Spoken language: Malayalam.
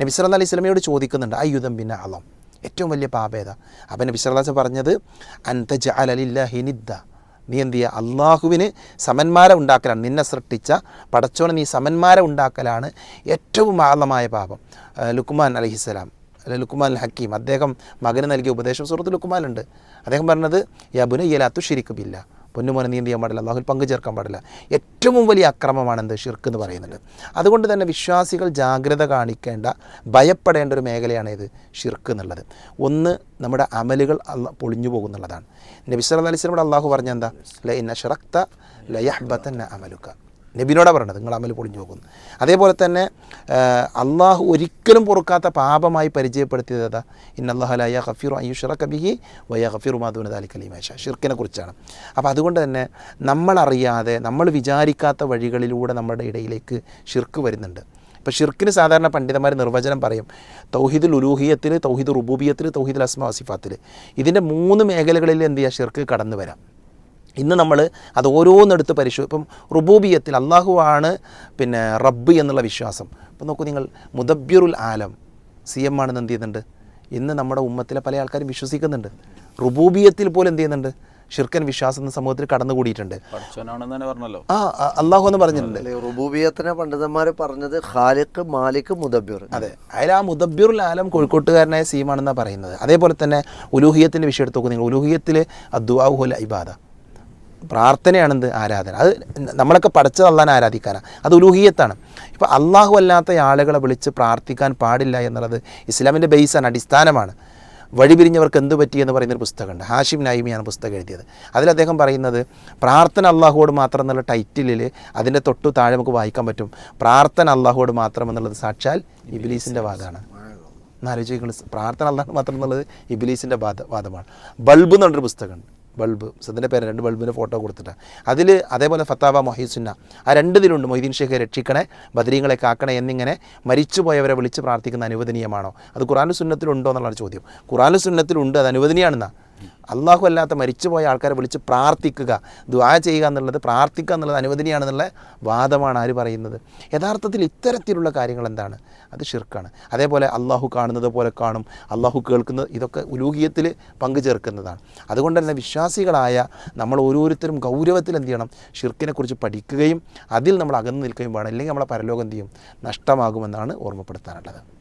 നബി സല്ലാ അലൈഹി സ്വലമയോട് ചോദിക്കുന്നുണ്ട് ആ യുദ്ധം പിന്നെ അളം ഏറ്റവും വലിയ പാപേത അപ്പം നബി സല്ലാസ് പറഞ്ഞത് അൻതജ അലലില്ലാഹിനിദ്ദ നീ എന്ത് ചെയ്യുക? അള്ളാഹുവിന് സമന്മാരെ ഉണ്ടാക്കലാണ്. നിന്നെ സൃഷ്ടിച്ച പടച്ചോനെ നീ സമന്മാരെ ഉണ്ടാക്കലാണ് ഏറ്റവും ആളമായ പാപം. ലുക്കുമാൻ അലഹിസ്സലാം അൽ ഹക്കീം അദ്ദേഹം മകന് നൽകിയ ഉപദേശം സുഹൃത്ത് ലുക്മാനുണ്ട് അദ്ദേഹം പറഞ്ഞത് യബുന യലാത്തു ഷിരിക്കുമില്ല പൊന്നുമോനെ നീ എന്ത് ചെയ്യാൻ പാടില്ല? അള്ളാഹുൽ പങ്കു ചേർക്കാൻ പാടില്ല. ഏറ്റവും വലിയ അക്രമമാണ് എന്ത്? ഷിർക്ക് എന്ന് പറയുന്നത്. അതുകൊണ്ട് തന്നെ വിശ്വാസികൾ ജാഗ്രത കാണിക്കേണ്ട ഭയപ്പെടേണ്ട ഒരു മേഖലയാണ് ഇത് ഷിർക്ക് എന്നുള്ളത്. ഒന്ന് നമ്മുടെ അമലുകൾ പൊളിഞ്ഞു പോകുന്നുള്ളതാണ്. നബി സല്ലല്ലാഹു അലൈഹി വസല്ലം അള്ളാഹു പറഞ്ഞ എന്താ? ലൈ ഇന്ന ഷറക്ത ലയഹ്ബത്തന്ന അമലുക. നബിനോടാണ് പറഞ്ഞത് നിങ്ങൾ അമൽ പൊളിഞ്ഞു പോകുന്നു. അതേപോലെ തന്നെ അള്ളാഹു ഒരിക്കലും പൊറുക്കാത്ത പാപമായി പരിചയപ്പെടുത്തിയത് ഇന്ന ഇന്നല്ലാഹലയ ഖഫീറു അയ്യുഷറ കബിഹി വയ ഖഫീറു മാധുവിന് താലി കലീമേഷ ഷിർക്കിനെ കുറിച്ചാണ്. അപ്പോൾ അതുകൊണ്ട് തന്നെ നമ്മളറിയാതെ നമ്മൾ വിചാരിക്കാത്ത വഴികളിലൂടെ നമ്മുടെ ഇടയിലേക്ക് ഷിർക്ക് വരുന്നുണ്ട്. ഇപ്പോൾ ഷിർക്കിന് സാധാരണ പണ്ഡിതന്മാർ നിർവചനം പറയും തൗഹീദുൽ ഉലൂഹിയത്തിൽ തൗഹീദ് റുബൂബിയത്തിൽ തൗഹീദുൽ അസ്മ വസിഫാത്തിൽ ഇതിന്റെ മൂന്ന് മേഖലകളിൽ എന്ത് ചെയ്യുക ഷിർക്ക് കടന്നു വരാം ഇന്ന് നമ്മൾ അത് ഓരോന്നെടുത്ത് പരിശോ ഇപ്പം റുബൂബിയത്തിൽ അള്ളാഹു ആണ് പിന്നെ റബ്ബ് എന്നുള്ള വിശ്വാസം. അപ്പം നോക്കൂ നിങ്ങൾ മുദബ്യുറുൽ ആലം സി എം ആണെന്ന് എന്ത് ചെയ്യുന്നുണ്ട്? ഇന്ന് നമ്മുടെ ഉമ്മത്തിലെ പല ആൾക്കാരും വിശ്വസിക്കുന്നുണ്ട്. റുബൂബിയത്തിൽ പോലും എന്ത് ചെയ്യുന്നുണ്ട്? ഷിർക്കൻ വിശ്വാസം എന്ന സമൂഹത്തിൽ കടന്നുകൂടിയിട്ടുണ്ട്. ആ അള്ളാഹു എന്ന് പറഞ്ഞിട്ടുണ്ട്. റുബൂബിയത്തിനെ പണ്ഡിതന്മാർ പറഞ്ഞത് ഖാലിഖ് മാലിക് മുദബ്ബിർ. അതെ അതിൽ ആ മുദബ്ബിറുൽ ആലം കോഴിക്കോട്ടുകാരനായ സീമാണെന്നാണ് പറയുന്നത്. അതേപോലെ തന്നെ ഉലൂഹിയത്തിന്റെ വിഷയം എടുത്ത് നോക്കുന്നു നിങ്ങൾ. ഉലൂഹിയത്തിൽ അദ്വാഹുൽ ഇബാദ. പ്രാർത്ഥനയാണെന്ത്? ആരാധന. അത് നമ്മളൊക്കെ പഠിച്ചത് അള്ളാൻ ആരാധിക്കാനാണ്. അത് ഉലൂഹിയത്താണ്. ഇപ്പോൾ അള്ളാഹു അല്ലാത്ത ആളുകളെ വിളിച്ച് പ്രാർത്ഥിക്കാൻ പാടില്ല എന്നുള്ളത് ഇസ്ലാമിന്റെ ബേസാണ് അടിസ്ഥാനമാണ്. വഴിപിരിഞ്ഞവർക്ക് എന്ത് പറ്റി എന്ന് പറയുന്നൊരു പുസ്തകമുണ്ട്. ഹാഷിം നൈമിയാണ് പുസ്തകം എഴുതിയത്. അതിൽ അദ്ദേഹം പറയുന്നത് പ്രാർത്ഥന അള്ളാഹുവോട് മാത്രം എന്നുള്ള ടൈറ്റിലിൽ അതിന്റെ തൊട്ടു താഴെ നമുക്ക് വായിക്കാൻ പറ്റും. പ്രാർത്ഥന അള്ളാഹുവോട് മാത്രം എന്നുള്ളത് സാക്ഷാൽ ഇബിലീസിന്റെ വാദമാണ് എന്നാലോചിക്കുന്നത് പ്രാർത്ഥന അള്ളാഹ് മാത്രം എന്നുള്ളത് ഇബിലീസിന്റെ വാദ വാദമാണ്. ബൾബ് എന്നുള്ളൊരു പുസ്തകമുണ്ട്. ബൾബ് സദിന്റെ പേര് രണ്ട് ബൾബിന്റെ ഫോട്ടോ കൊടുത്തിട്ടാണ് അതിൽ അതേപോലെ ഫത്താവ മൊഹീസുന്ന ആ രണ്ടിലുണ്ട് മൊയ്തീൻ ഷേഖെ രക്ഷിക്കണേ ബദരീങ്ങളെ കാക്കണേ എന്നിങ്ങനെ മരിച്ചുപോയവരെ വിളിച്ച് പ്രാർത്ഥിക്കുന്ന അനുവദനീയമാണോ? അത് ഖുറാൻ സുന്നത്തിലുണ്ടോ എന്നുള്ളതാണ് ചോദ്യം. ഖുറാൻ സുന്നത്തിലുണ്ട് അത് അനുവദനീയാണെന്നാ? അള്ളാഹു അല്ലാത്ത മരിച്ചുപോയ ആൾക്കാരെ വിളിച്ച് പ്രാർത്ഥിക്കുക ദ്വാ ചെയ്യുക എന്നുള്ളത് പ്രാർത്ഥിക്കുക എന്നുള്ളത് അനുവദനീയാണെന്നുള്ള വാദമാണ് ആര് പറയുന്നത്. യഥാർത്ഥത്തിൽ ഇത്തരത്തിലുള്ള കാര്യങ്ങൾ എന്താണ്? അത് ഷിർക്കാണ് അതേപോലെ അള്ളാഹു കാണുന്നത് പോലെ കാണും അള്ളാഹു കേൾക്കുന്നത് ഇതൊക്കെ ഉലൂഹിയത്തിൽ പങ്കു ചേർക്കുന്നതാണ്. അതുകൊണ്ട് തന്നെ വിശ്വാസികളായ നമ്മൾ ഓരോരുത്തരും ഗൗരവത്തിൽ എന്ത് ചെയ്യണം? ഷിർക്കിനെക്കുറിച്ച് പഠിക്കുകയും അതിൽ നമ്മൾ അകന്നു നിൽക്കുകയും വേണം. അല്ലെങ്കിൽ നമ്മളെ പരലോകം എന്ത് ചെയ്യും? നഷ്ടമാകുമെന്നാണ് ഓർമ്മപ്പെടുത്താനുള്ളത്.